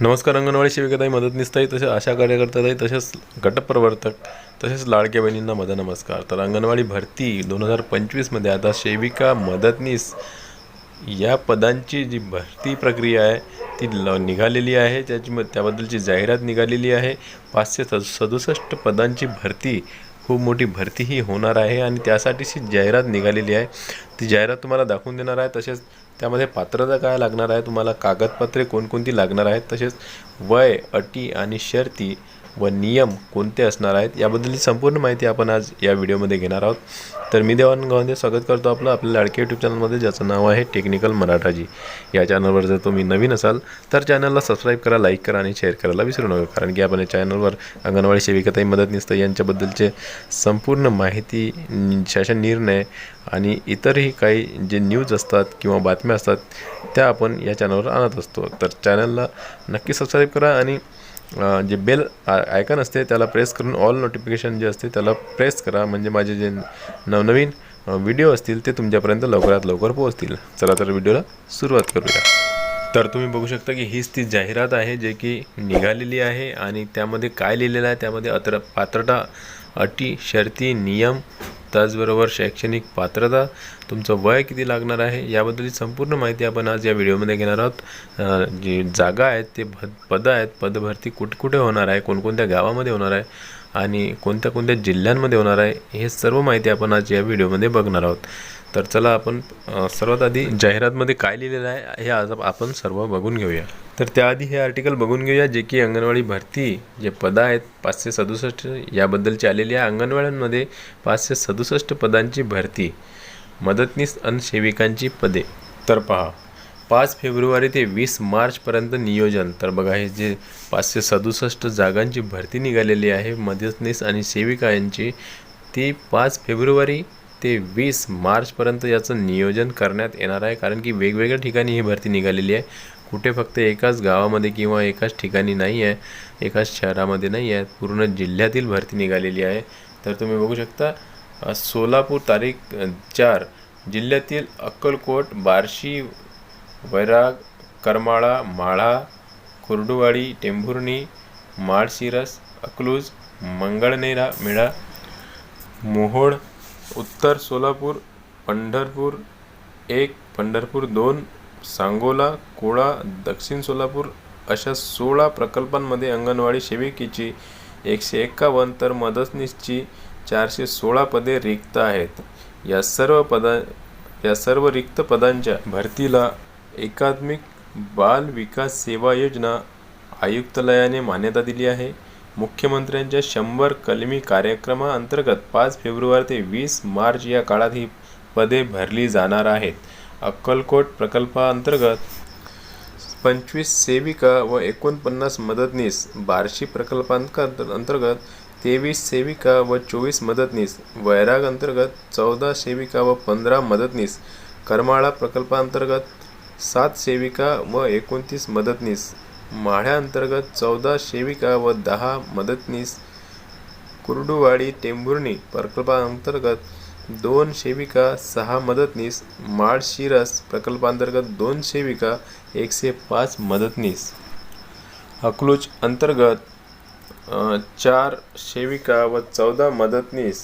नमस्कार अंगणवाडी सेविकाताई मदतनीसताई तसेच आशा कार्यकर्ताताई तसेच गटप्रवर्तक तसेच लाडक्या बहिणींना माझा नमस्कार. तर अंगणवाडी भरती दोन हजार पंचवीसमध्ये आता सेविका मदतनीस या पदांची जी भरती प्रक्रिया आहे ती ल निघालेली आहे. त्याची मग त्याबद्दलची जाहिरात निघालेली आहे. पाचशे स सदुसष्ट पदांची भरती खूप मोठी भरती ही होणार आहे आणि त्यासाठीची जाहिरात निघालेली आहे. ती जाहिरात तुम्हाला दाखवून देणार आहे. तसेच त्यामध्ये पात्रता काय लागणार आहे? तुम्हाला कागदपत्रे कोणकोणती लागणार आहेत? तसेच वय अटी आणि शर्ती व नियम कोणते असणार आहेत याबद्दलची संपूर्ण माहिती आपण आज या व्हिडिओमध्ये घेणार आहोत. तर मी देवान गावंदे स्वागत करतो आपलं आपल्या लाडके यूट्यूब चॅनलमध्ये ज्याचं नाव आहे टेक्निकल मराठाजी या चॅनलवर जर तुम्ही नवीन असाल तर चॅनलला सबस्क्राईब करा लाईक करा आणि शेअर करायला विसरू नका कारण की आपण या चॅनलवर अंगणवाडी सेविकाताई नसतं यांच्याबद्दलचे संपूर्ण माहिती शासन निर्णय आणि इतरही काही जे न्यूज असतात किंवा बातम्या असतात त्या आपण या चॅनलवर आणत असतो. तर चॅनलला नक्की सबस्क्राईब करा आणि जे बेल आयकन असते त्याला प्रेस करून ऑल नोटिफिकेशन जे असते त्याला प्रेस करा. म्हणजे माझे जे नवनवीन व्हिडिओ असतील ते तुमच्यापर्यंत लवकरात लवकर पोहोचतील. चला तर व्हिडिओला सुरुवात करूया. तर तुम्ही बघू शकता की हीच ती जाहिरात आहे जे की निघालेली आहे आणि त्यामध्ये काय लिहिलेलं आहे त्यामध्ये अत्र पात्रता अटी शर्ती नियम त्याचबरोबर शैक्षणिक पात्रता तुमचं वय किती लागणार आहे याबद्दलची संपूर्ण माहिती आपण आज या व्हिडिओमध्ये घेणार आहोत. जी जागा आहेत ते भ पदं आहेत पदभरती कुठे कुठे होणार आहे कोणकोणत्या गावामध्ये होणार आहे आणि कोणत्या कोणत्या जिल्ह्यांमध्ये होणार आहे हे सर्व माहिती आपण आज या व्हिडिओमध्ये बघणार आहोत. तर चला आपण सर्वात आधी जाहिरातमध्ये काय लिहिलेलं आहे हे आज आपण सर्व बघून घेऊया. तर त्याआधी हे आर्टिकल बघून घेऊया जे की अंगणवाडी भरती जे पदं आहेत पाचशे सदुसष्ट याबद्दलची आलेली आहे. अंगणवाड्यांमध्ये पाचशे सदुसष्ट पदांची भरती मदतनीस आणि सेविकांची पदे. तर पहा पाच फेब्रुवारी ते वीस मार्चपर्यंत नियोजन. तर बघा हे जे पाचशे सदुसष्ट जागांची भरती निघालेली आहे मदतनीस आणि सेविका यांची ती पाच फेब्रुवारी ते वीस मार्चपर्यंत याचं नियोजन करण्यात येणार आहे. कारण की वेगवेगळ्या ठिकाणी ही भरती निघालेली आहे. कुठे फक्त एकाच गावामध्ये किंवा एकाच ठिकाणी नाही आहे एकाच शहरामध्ये नाही आहे पूर्ण जिल्ह्यातील भरती निघालेली आहे. तर तुम्ही बघू शकता सोलापूर तारीख चार जिल्ह्यातील अक्कलकोट बार्शी वैराग करमाळा माळा कुर्डुवाडी टेंभुर्णी माळशिरस अकलूज मंगळनेरा मेळा मोहोळ उत्तर सोलापूर पंढरपूर एक पंढरपूर दोन सांगोला कोळा दक्षिण सोलापूर अशा सोळा प्रकल्पांमध्ये अंगणवाडी सेविकेची एकशे एक्कावन्न तर मदतनीसची चारशे सोळा पदे रिक्त आहेत. या सर्व पदा या सर्व रिक्त पदांच्या भरतीला एकात्मिक बाल विकास सेवा योजना आयुक्तालयाने मान्यता दिली आहे. मुख्यमंत्र्यांच्या शंभर कलमी कार्यक्रमाअंतर्गत पाच फेब्रुवारी ते वीस मार्च या काळात ही पदे भरली जाणार आहेत. अक्कलकोट प्रकल्पाअंतर्गत पंचवीस सेविका व एकोणपन्नास मदतनीस बार्शी प्रकल्पांतर्गत तेवीस सेविका व चोवीस मदतनीस वैराग अंतर्गत चौदा सेविका व पंधरा मदतनीस करमाळा प्रकल्पांतर्गत सात सेविका व एकोणतीस मदतनीस. माढ्याअंतर्गत चौदा सेविका व दहा मदतनीस कुर्डुवाडी टेंभुर्णी प्रकल्पांतर्गत दोन सेविका सहा मदतनीस माळशिरस प्रकल्पांतर्गत दोन सेविका एकशे पाच मदतनीस. अकलूज अंतर्गत चार सेविका व चौदा मदतनीस.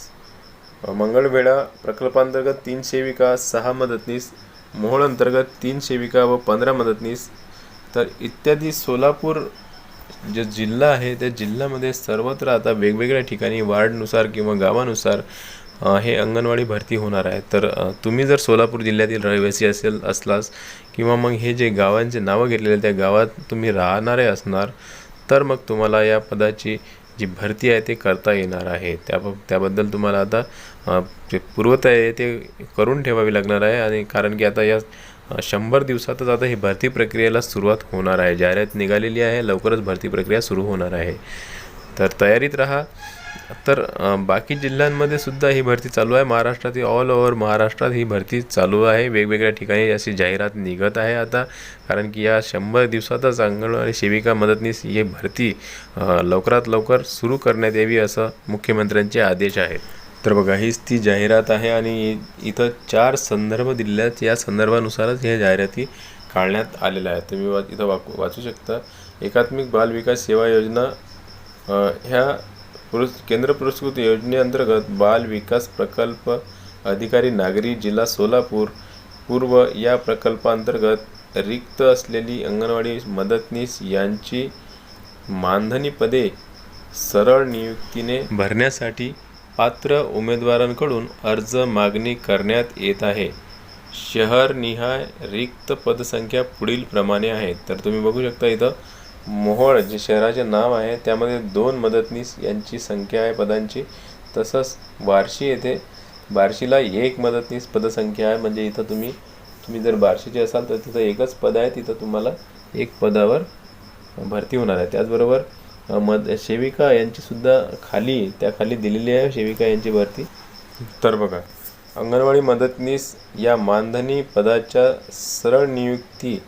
मंगळवेढा प्रकल्पांतर्गत तीन सेविका सहा मदतनीस. मोहोळ अंतर्गत तीन सेविका व पंधरा मदतनीस. तर इत्यादी सोलापूर जे जिल्हा आहे त्या जिल्ह्यामध्ये सर्वत्र आता वेगवेगळ्या ठिकाणी वार्डनुसार किंवा गावानुसार हे अंगणवाडी भरती होणार आहे. तर तुम्ही जर सोलापूर जिल्ह्यातील रहिवासी असेल असलास किंवा मग हे जे गावांचे नावं घेतलेले त्या गावात तुम्ही राहणारे असणार तर मग तुम्हाला या पदाची जी भरती आहे ते करता येणार आहे. त्या त्याबद्दल तुम्हाला आता जे पूर्वत आहे ते करून ठेवावी लागणार आहे. आणि कारण की आता या शंभर दिवसातच आता ही भरती प्रक्रियेला सुरुवात होणार आहे. जाहिरात निघालेली आहे लवकरच भरती प्रक्रिया सुरू होणार आहे. तर तयारीत राहा. तर बाकी जिल्ह्यांमध्ये सुद्धा ही भरती चालू आहे. महाराष्ट्रात ऑल ओव्हर महाराष्ट्रात ही भरती चालू आहे. वेगवेगळ्या ठिकाणी अशी जाहिरात निघत आहे आता. कारण की या शंभर दिवसातच अंगणवाडी सेविका मदतनीस ही भरती लवकरात लवकर सुरू करण्यात यावी असं मुख्यमंत्र्यांचे आदेश आहेत. तर बघा हीच ती जाहिरात आहे आणि इथं चार संदर्भ दिलेले आहेत या संदर्भानुसारच ह्या जाहिराती काढण्यात आलेल्या आहेत. तुम्ही वा इथं वाकू वाचू शकता. एकात्मिक बाल विकास सेवा योजना ह्या पुरस् केंद्र पुरस्कृत योजनेअंतर्गत बाल विकास प्रकल्प अधिकारी नागरी जिल्हा सोलापूर पूर्व या प्रकल्पांतर्गत रिक्त असलेली अंगणवाडी मदतनीस यांची मानधनी पदे सरळ नियुक्तीने भरण्यासाठी पात्र उमेदवारांकडून अर्ज मागणी करण्यात येत आहे. शहरनिहाय रिक्त पदसंख्या पुढील प्रमाणे आहे. तर तुम्ही बघू शकता इथं मोहोळ जे शहराचे नाव आहे त्यामध्ये दोन मदतनीस यांची संख्या आहे पदांची. तसंच बार्शी येथे बार्शीला एक मदतनीस पदसंख्या आहे. म्हणजे इथं तुम्ही तुम्ही जर बार्शीचे असाल तर तिथं एकच पद आहे. तिथं तुम्हाला एक पदावर भरती होणार आहे. त्याचबरोबर मद सेविका यांचीसुद्धा खाली त्याखाली दिलेली आहे सेविका यांची भरती. तर बघा अंगणवाडी मदतनीस या मानधनी पदाच्या सरळ नियुक्ती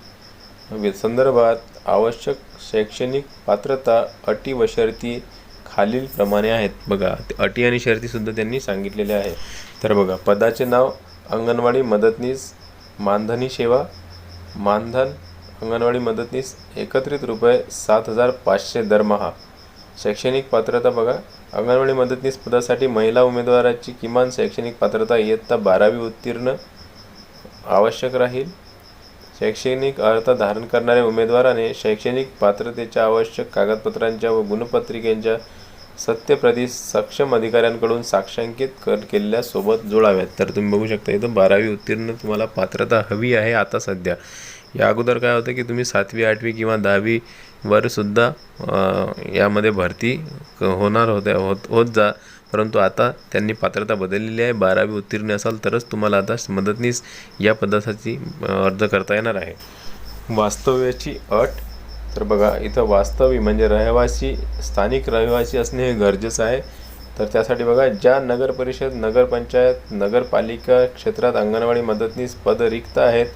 संदर्भात आवश्यक शैक्षणिक पात्रता अटी व शर्ती खालीलप्रमाणे आहेत. बघा अटी आणि शर्तीसुद्धा त्यांनी सांगितलेले आहे तर बघा पदाचे नाव अंगणवाडी मदतनीस मानधनी सेवा मानधन अंगणवाडी मदतनीस एकत्रित रुपये सात हजार पाचशे दरमहा. शैक्षणिक पात्रता बघा. अंगणवाडी मदतनीस पदासाठी महिला उमेदवाराची किमान शैक्षणिक पात्रता इयत्ता बारावी उत्तीर्ण आवश्यक राहील. शैक्षणिक अर्हता धारण करणाऱ्या उमेदवाराने शैक्षणिक पात्रतेच्या आवश्यक कागदपत्रांच्या व गुणपत्रिकेच्या सत्यप्रती सक्षम अधिकाऱ्यांकडून साक्षांकित कर केलेल्या सोबत जुळाव्यात तर तुम्ही बघू शकता इथं बारावी उत्तीर्ण तुम्हाला पात्रता हवी आहे आता सध्या. या अगोदर काय होतं की तुम्ही सातवी आठवी किंवा दहावीवर सुद्धा यामध्ये भरती क- होणार होत्या होत होत जा. परंतु आता त्यांनी पात्रता बदललेली आहे. बारावी उत्तीर्ण असाल तरच तुम्हाला आता मदतनीस या पदासाठी अर्ज करता येणार आहे. वास्तव्याची अट तर बघा इथं वास्तवी म्हणजे रहिवासी स्थानिक रहिवासी असणे हे गरजेचं आहे. तर त्यासाठी बघा ज्या नगर परिषद नगरपंचायत नगरपालिका क्षेत्रात अंगणवाडी मदतनीस पद रिक्त आहेत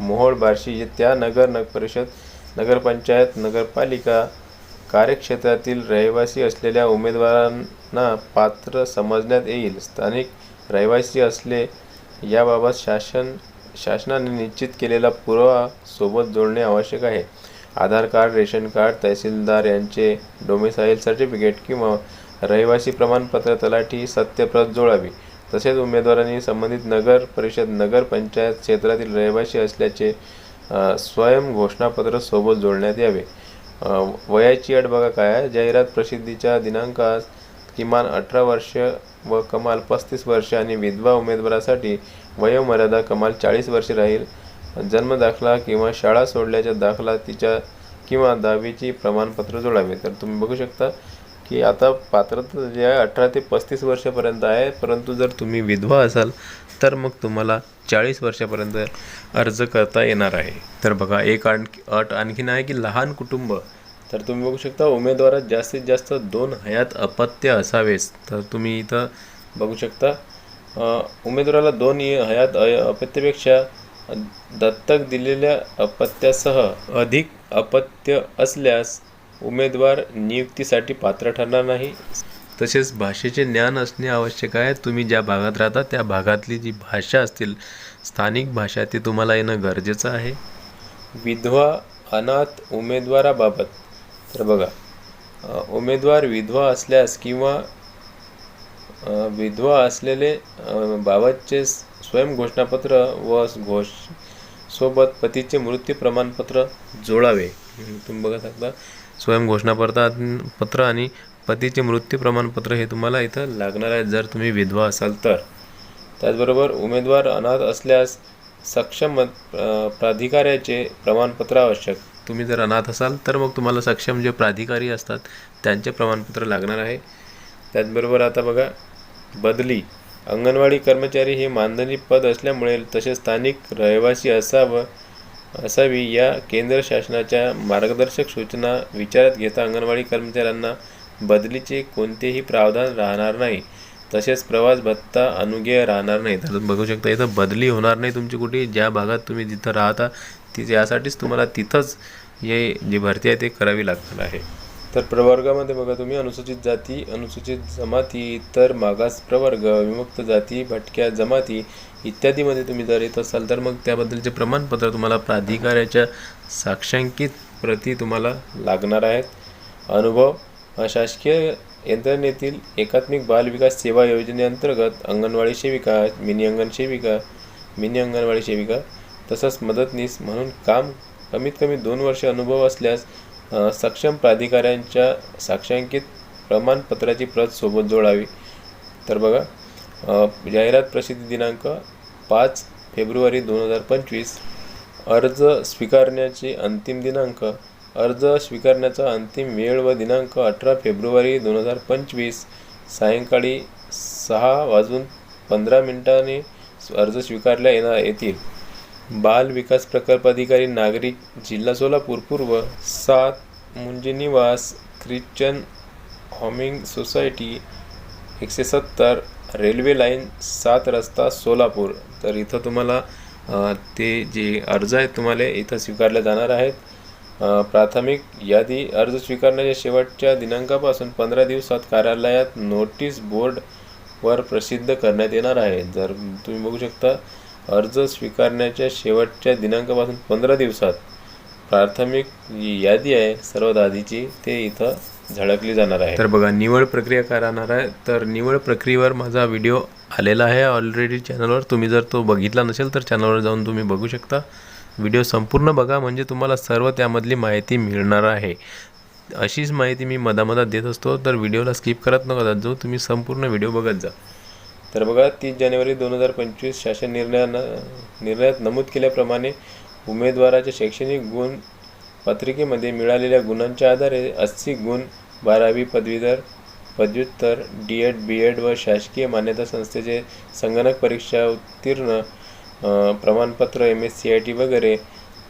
मोहोळ बार्शी त्या नगर नग परिषद नगरपंचायत नगरपालिका कार्यक्षेत्रातील रहिवासी असलेल्या उमेदवारांना पात्र समजण्यात येईल. स्थानिक रहिवासी असले याबाबत शासन शासनाने निश्चित केलेला पुरावा सोबत जोडणे आवश्यक आहे. Aadhaar card ration card tehsildar यांचे डोमिसाईल सर्टिफिकेट किंवा रहिवासी प्रमाणपत्र तलाठी सत्यप्रत जोडावी. तसेच उमेदवारांनी संबंधित नगर परिषद नगर पंचायत क्षेत्रातील रहिवासी असल्याचे स्वयं घोषणापत्र सोबत जोडण्यात यावे. वयाची अट बघा काय आहे. जाहिरात प्रसिद्धीच्या दिनांकास किमान अठरा वर्ष व कमाल पस्तीस वर्ष आणि विधवा उमेदवारासाठी वयोमर्यादा कमाल चाळीस वर्ष राहील. जन्मदाखला किंवा शाळा सोडल्याच्या दाखला तिच्या किंवा दहावीची प्रमाणपत्र जोडावे. तर तुम्ही बघू शकता की आता पात्रता जे आहे अठरा ते पस्तीस वर्षापर्यंत आहे परंतु जर तुम्ही विधवा असाल तर मग तुम्हाला चाळीस वर्षापर्यंत अर्ज करता येणार आहे. तर बघा एक आणखी अट आणखीन आहे की लहान कुटुंब तर तुम्ही बघू शकता उमेदवारात जास्तीत जास्त दोन हयात अपत्य असावेस तर तुम्ही इथं बघू शकता उमेदवाराला दोन हयात अय- अपत्यापेक्षा दत्तक दिलेल्या अपत्यासह अधिक अपत्य असल्यास उमेदवार नियुक्तीसाठी पात्र ठरणार नाही. तसेच भाषेचे ज्ञान असणे आवश्यक आहे. तुम्ही ज्या भागात राहता त्या भागातली जी भाषा असतील स्थानिक भाषा ती तुम्हाला येणं गरजेचं आहे. विधवा अनाथ उमेदवाराबाबत तर बघा उमेदवार विधवा असल्यास किंवा विधवा असलेले बाबतचे स्वयं घोषणापत्र व घोष सोबत पतीचे मृत्यू प्रमाणपत्र जोडावे. तुम्ही बघा शकता. स्वयं घोषणापत्र पत्र आणि पतीचे मृत्यू प्रमाणपत्र हे तुम्हाला इथं लागणार आहे जर तुम्ही विधवा असाल तर. त्याचबरोबर उमेदवार अनाथ असल्यास सक्षम प्राधिकाऱ्याचे प्रमाणपत्र आवश्यक. तुम्ही जर अनाथ असाल तर मग तुम्हाला सक्षम जे प्राधिकारी असतात त्यांचे प्रमाणपत्र लागणार आहे. त्याचबरोबर आता बघा बदली. अंगणवाडी कर्मचारी हे मानधनी पद असल्यामुळे तसेच स्थानिक रहिवासी असावं असावी या केंद्र शासनाच्या मार्गदर्शक सूचना विचारात घेता अंगणवाडी कर्मचाऱ्यांना बदलीचे कोणतेही प्रावधान राहणार नाही. तसेच प्रवास भत्ता अनुगेय राहणार नाही तर बघू शकता इथं बदली होणार नाही तुमची कुठे. ज्या भागात तुम्ही जिथं राहता ती यासाठीच तुम्हाला तिथंच हे जी भरती आहे ते करावी लागणार आहे. तर प्रवर्गामध्ये बघा तुम्ही अनुसूचित जाती अनुसूचित जमाती इतर मागास प्रवर्ग विमुक्त जाती भटक्या जमाती इत्यादीमध्ये तुम्ही जर येत असाल तर मग त्याबद्दलचे प्रमाणपत्र तुम्हाला प्राधिकाऱ्याच्या साक्षांकित प्रती तुम्हाला लागणार आहेत. अनुभव शासकीय यंत्रणेतील एकात्मिक बालविकास सेवा योजनेअंतर्गत अंगणवाडी सेविका मिनी अंगण सेविका मिनी अंगणवाडी सेविका तसंच मदतनीस म्हणून काम कमीत कमी दोन वर्ष अनुभव असल्यास सक्षम प्राधिकाऱ्यांच्या साक्षांकित प्रमाणपत्राची प्रत सोबत जोडावी. तर बघा जाहिरात प्रसिद्धी दिनांक पाच फेब्रुवारी दोन हजार पंचवीस अर्ज स्वीकारण्याचे अंतिम दिनांक अर्ज स्वीकारण्याचा अंतिम वेळ व दिनांक अठरा फेब्रुवारी दोन हजार पंचवीस सायंकाळी सहा वाजून पंधरा मिनिटांनी अर्ज स्वीकारल्या येणार येतील. बाल विकास प्रकल्प अधिकारी नागरिक जिल्हा सोलापूर पूर्व सात मुंजीनिवास ख्रिश्चन हॉमिंग सोसायटी एकशे सत्तर रेल्वे लाईन सात रस्ता सोलापूर तर इथं तुम्हाला ते जे अर्ज आहेत तुम्हाला इथं स्वीकारले जाणार आहेत. प्राथमिक यादी अर्ज स्वीकारण्याच्या शेवटच्या दिनांकापासून पंधरा दिवसात कार्यालयात नोटीस बोर्डवर प्रसिद्ध करण्यात येणार आहे. जर तुम्ही बघू शकता अर्ज स्वीकारण्याच्या शेवटच्या दिनांकापासून पंधरा दिवसात प्राथमिक जी यादी आहे सर्वात आधीची ते इथं झळकली जाणार आहे. तर बघा निवड प्रक्रिया काय राहणार आहे? तर निवड प्रक्रियेवर माझा व्हिडिओ आलेला आहे ऑलरेडी चॅनलवर तुम्ही जर तो बघितला नसेल तर चॅनलवर जाऊन तुम्ही बघू शकता. व्हिडिओ संपूर्ण बघा म्हणजे तुम्हाला सर्व त्यामधली माहिती मिळणार आहे. अशीच माहिती मी मधामधात देत असतो तर व्हिडिओला स्किप करत नका जात जो तुम्ही संपूर्ण व्हिडिओ बघत जा. तर बघा तीस जानेवारी दोन हजार पंचवीस शासन निर्णयानं निर्णयात नमूद केल्याप्रमाणे उमेदवाराचे शैक्षणिक गुण पत्रिकेमध्ये मिळालेल्या गुणांच्या आधारे अस्सी गुण बारावी पदवीधर पदव्युत्तर डी एड बी एड व शासकीय मान्यता संस्थेचे संगणक परीक्षा उत्तीर्ण प्रमाणपत्र M S C I T वगैरे.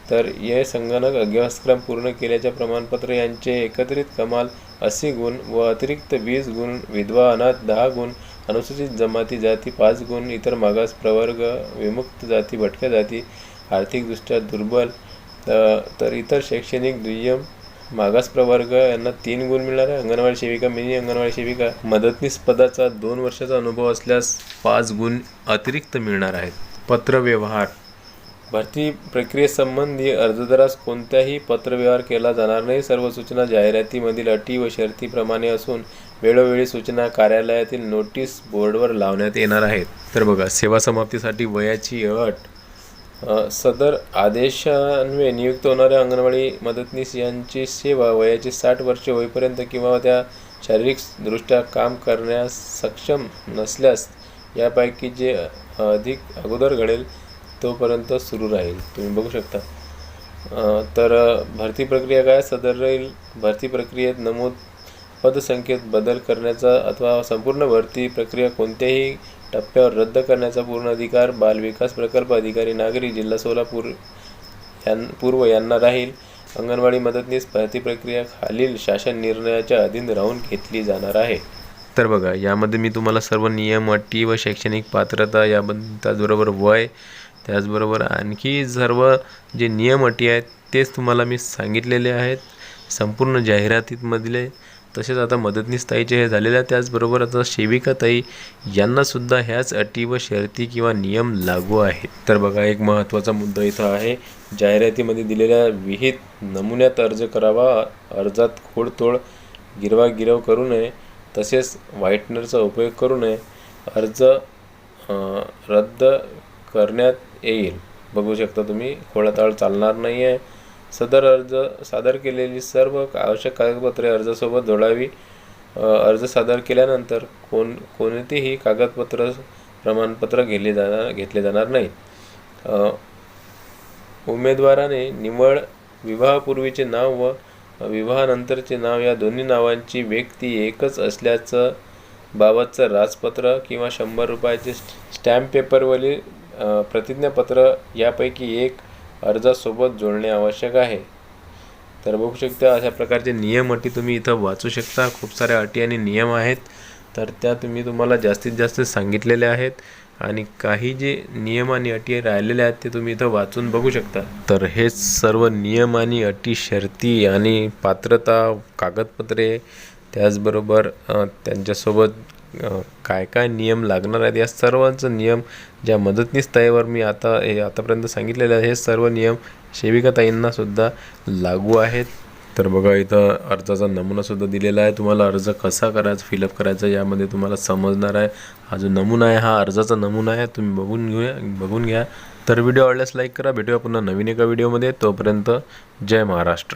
तर हे संगणक अभ्यासक्रम पूर्ण केल्याच्या प्रमाणपत्र यांचे एकत्रित कमाल अस्सी गुण व अतिरिक्त वीस गुण विधवा अनाथ दहा गुण अनुसूचित जमाती जाती पाच गुण इतर मागास प्रवर्ग विमुक्त जाती भटक्या जाती आर्थिकदृष्ट्या दुर्बल तर तर इतर शैक्षणिक दुय्यम मागास प्रवर्ग यांना तीन गुण मिळणार आहे अंगणवाडी सेविका मिनी अंगणवाडी सेविका मदतनीस पदाचा दोन वर्षाचा अनुभव असल्यास पाच गुण अतिरिक्त मिळणार आहेत. पत्रव्यवहार. भरती प्रक्रियेसंबंधी अर्जदारास कोणत्याही पत्रव्यवहार केला जाणार नाही. सर्व सूचना जाहिरातीमधील अटी व शर्तीप्रमाणे असून वेळोवेळी सूचना कार्यालयातील नोटीस बोर्डवर लावण्यात येणार आहेत. तर बघा सेवा समाप्तीसाठी वयाची अट सदर आदेशान्वये नियुक्त होणाऱ्या अंगणवाडी मदतनीस यांची सेवा वयाची साठ वर्षे होईपर्यंत किंवा त्या शारीरिकदृष्ट्या काम करण्यास सक्षम नसल्यास यापैकी जे अधिक अगोदर घडेल तोपर्यंत सुरू राहील. तुम्ही बघू शकता. तर भरती प्रक्रिया काय? सदर राहील. भरती प्रक्रियेत नमूद पदसंख्येत बदल करण्याचा अथवा संपूर्ण भरती प्रक्रिया कोणत्याही टप्प्यावर रद्द करण्याचा पूर्ण अधिकार बालविकास प्रकल्प अधिकारी नागरी जिल्हा सोलापूर यां पूर्व यांना राहील. अंगणवाडी मदतनीस भरती प्रक्रिया खालील शासन निर्णयाच्या अधीन राहून घेतली जाणार आहे. तर बघा यामध्ये मी तुम्हाला सर्व नियम अटी व शैक्षणिक पात्रता याबद्दल त्याचबरोबर वय त्याचबरोबर आणखी सर्व जे नियम अटी आहेत तेच तुम्हाला मी सांगितलेले आहेत. संपूर्ण जाहिरातीमधले तसेच आता मदतनीस ताईचे हे झालेल्या आहे त्याचबरोबर आता सेविका ताई यांनासुद्धा ह्याच अटी व शर्ती किंवा नियम लागू आहेत. तर बघा एक महत्त्वाचा मुद्दा इथं आहे. जाहिरातीमध्ये दिलेल्या विहित नमुन्यात अर्ज करावा अर्जात खोडतोड गिरवागिरव करू नये तसेच व्हाईटनरचा उपयोग करू नये. अर्ज रद्द करण्यात येईल. बघू शकता तुम्ही खोडाताळ चालणार नाही आहे सदर अर्ज सादर केलेली सर्व आवश्यक कागदपत्रे अर्जासोबत जोडावी. अर्ज सादर केल्यानंतर कोण कोणतेही कागदपत्र प्रमाणपत्र घेतले जाणार घेतले जाणार नाही उमेदवाराने निवड विवाहापूर्वीचे नाव व विवाहानंतरचे नाव या दोन्ही नावांची व्यक्ती एकच असल्याचं बाबतचं राजपत्र किंवा शंभर रुपयाचे स्टॅम्प पेपरवरील प्रतिज्ञापत्र यापैकी एक अर्जासोबत जोडणे आवश्यक आहे. तर बघू शकता अशा प्रकारचे नियम अटी तुम्ही इथं वाचू शकता. खूप साऱ्या अटी आणि नियम आहेत. तर त्या तुम्ही तुम्हाला जास्तीत जास्त सांगितलेल्या आहेत. आणि काही जे नियम आणि अटी राहिलेले आहेत ते तुम्ही इथं वाचून बघू शकता. तर हेच सर्व नियम आणि अटी शर्ती आणि पात्रता कागदपत्रे त्याचबरोबर त्यांच्यासोबत काय काय नियम लागणार आहेत या सर्वांचं नियम ज्या मदतनीस ताईवर मी आता हे आतापर्यंत सांगितलेले आहे हे सर्व नियम सेविका सुद्धा लागू आहेत. तर बघा इथं अर्जाचा नमुनासुद्धा दिलेला आहे. तुम्हाला अर्ज कसा करायचा फिलअप करायचा यामध्ये तुम्हाला समजणार आहे. हा जो नमुना आहे हा अर्जाचा नमुना आहे. तुम्ही बघून घेऊया बघून घ्या. तर व्हिडिओ आवडल्यास लाईक करा. भेटूया पुन्हा नवीन एका व्हिडिओमध्ये. तोपर्यंत जय महाराष्ट्र.